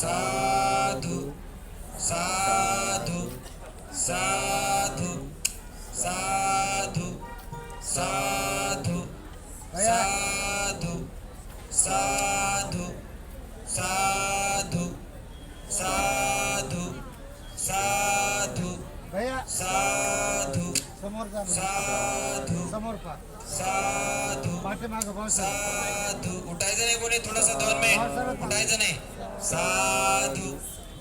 साधू साधू साधू साधू साधू साधू साधू साधू साधू साधू साधू. साधू साधू साधू उठायचं नाही कोणी थोडस दोन मिनिट उठायचं नाही साधू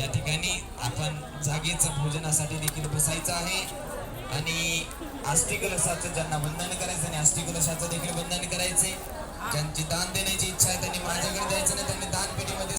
या ठिकाणी आपण जागेच भोजनासाठी देखील बसायचं आहे. आणि आष्टी कलशाचं ज्यांना बंधन करायचं आणि आष्टी देखील बंधन करायचंय. ज्यांची दान देण्याची इच्छा आहे त्यांनी माझ्याकडे द्यायचं नाही त्यांनी